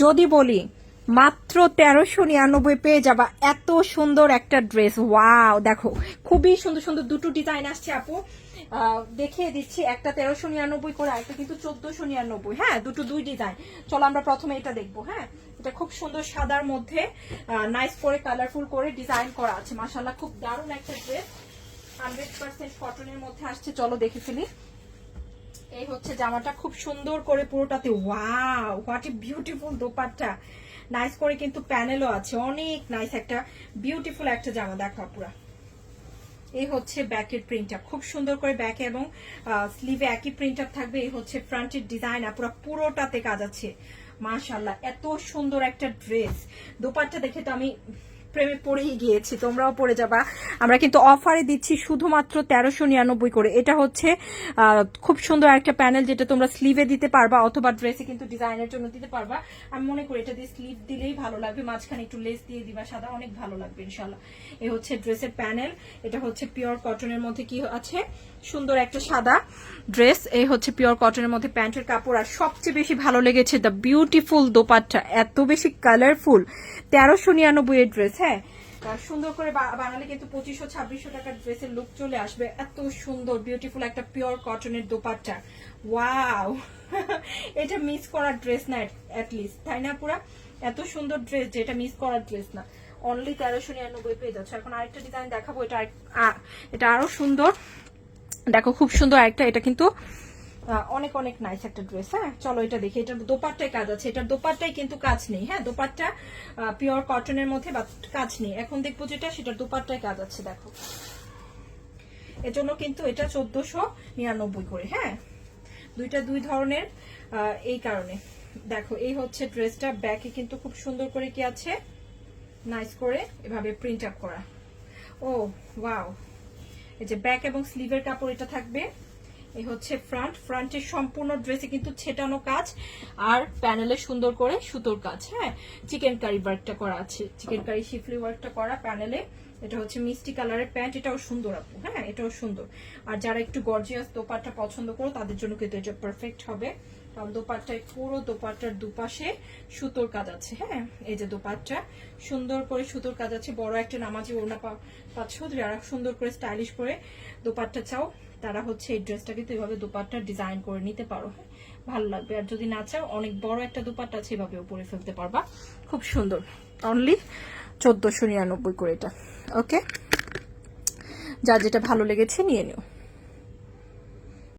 যদি বলি, মাত্র তেরোশো নিরানব্বই পেয়ে যাবা এত সুন্দর একটা ড্রেস। ওয়াও, দেখো, খুবই সুন্দর সুন্দর দুটো ডিজাইন আসছে আপু। দেখিয়ে দিচ্ছি, একটা তেরোশো নিরানব্বই করে একটা কিন্তু চোদ্দশো নিরানব্বই। হ্যাঁ দুটো দুই ডিজাইন। চলো আমরা প্রথমে এটা দেখব হ্যাঁ? এটা খুব সুন্দর সাদার মধ্যে নাইস করে কালারফুল করে ডিজাইন করা আছে। মাসাল্লাহ খুব দারুণ একটা ড্রেস হান্ড্রেড পার্সেন্ট কটনের মধ্যে আসছে। চলো দেখে ফেলি। এই হচ্ছে জামাটা খুব সুন্দর করে পুরোটাতে, wow what a beautiful dupatta. Nice করে কিন্তু প্যানেলও আছে, অনেক নাইস একটা বিউটিফুল একটা জামা, দেখা পুরা এই হচ্ছে ব্যাকের প্রিন্ট খুব সুন্দর করে ব্যাকে এবং স্লিভে একই প্রিন্ট থাকবে, এই হচ্ছে ফ্রন্টের ডিজাইন পুরো পুরোটাতে কাজ আছে। মাশাল্লাহ এত সুন্দর একটা ড্রেস দোপাট্টা দেখে তো আমি প্রেমে পড়েই গিয়েছি, তোমরাও পড়ে যাবা। আমরা কিন্তু অফারে দিচ্ছি শুধুমাত্র তেরোশো নিরানব্বই করে। এটা হচ্ছে খুব সুন্দর একটা প্যানেল যেটা তোমরা স্লিভে দিতে পারবা অথবা ড্রেসে কিন্তু ডিজাইনের জন্য দিতে পারবা। আমি মনে করি এটা দিয়ে স্লিভ দিলেই ভালো লাগবে, মাঝখানে একটু লেস দিয়ে দিবা, সাদা অনেক ভালো লাগবে ইনশাল্লাহ এ হচ্ছে ড্রেসের প্যানেল, এটা হচ্ছে পিওর কটনের মধ্যে কি আছে? সুন্দর একটা সাদা ড্রেস এই হচ্ছে পিওর কটনের মধ্যে প্যান্টের কাপড়। আর সবচেয়ে বেশি ভালো লেগেছে দ্য বিউটিফুল দোপাট্টা, এত বেশি কালারফুল তেরোশো নিরানব্বই এর ড্রেস হ্যাঁ? আর সুন্দর করে বানালে কিন্তু পঁচিশশো, ছাব্বিশশো টাকার ড্রেসের লুক চলে আসবে। এত সুন্দর বিউটিফুল একটা পিওর কটনের দোপাট্টা। ওয়াও এটা মিস করার ড্রেস না লিস্ট তাই না পুরা? এত সুন্দর ড্রেস যেটা মিস করার ড্রেস না। অনলি তেরোশো নিরানব্বই পেয়ে যাচ্ছে। এখন আরেকটা ডিজাইন দেখাবো, এটা এটা আরও সুন্দর। দেখো, খুব সুন্দর একটা এটা কিন্তু অনেক অনেক নাইস একটা ড্রেস হ্যাঁ? চলো এটা দেখি, এটার দোপাট্টায় কাজ আছে। এটার দোপাট্টায় কিন্তু কাজ নেই হ্যাঁ? দোপাট্টা পিওর কটনের মধ্যে বা কাজ নেই। এখন দেখব যেটা, সেটার দোপাট্টায় কাজ আছে, দেখো। এজন্য কিন্তু এটা চোদ্দশো নিরানব্বই করে হ্যাঁ? দুইটা দুই ধরনের এই কারণে। দেখো, এই হচ্ছে ড্রেসটা ব্যাকে কিন্তু খুব সুন্দর করে কি আছে? নাইস করে এভাবে প্রিন্ট আপ করা। ও ওয়াও এই যে ব্যাক এবং স্লিভের কাপড় এটা থাকবে। এই হচ্ছে ফ্রন্ট ফ্রন্টের সম্পূর্ণ ড্রেসে কিন্তু ছেটানো কাজ আর প্যানেলে সুন্দর করে সুতোর কাজ হ্যাঁ? চিকেন কারি ওয়ার্কটা করা আছে চিকেন কারি শিফলি ওয়ার্কটা করা প্যানেলে এটা হচ্ছে মিষ্টি কালারের প্যান্ট, এটাও সুন্দর আপু হ্যাঁ এটাও সুন্দর। আর যারা একটু গর্জিয়াস দোপাট্টা পছন্দ করো, তাদের জন্য কিন্তু এটা পারফেক্ট হবে। কারণ দোপাট্টায় পুরো দোপাট্টার দুপাশে সুতোর কাজ আছে হ্যাঁ এই যে দোপাট্টা। সুন্দর করে সুতোর কাজ আছে, বড় একটা নামাজি ওড়না পাচ্ছ, যারা সুন্দর করে স্টাইলিশ করে দোপাট্টা চাও, তারা হচ্ছে এই ড্রেসটা কিন্তু এভাবে দোপাট্টা ডিজাইন করে নিতে পারো হ্যাঁ ভালো লাগবে। আর যদি না চাও, অনেক বড় একটা দোপাট্টা আছে এভাবেও পরে ফেলতে পারবা। খুব সুন্দর। অনলি চোদ্দশো নিরানব্বই করে এটা। ওকে যা যেটা ভালো লেগেছে নিয়ে নিও।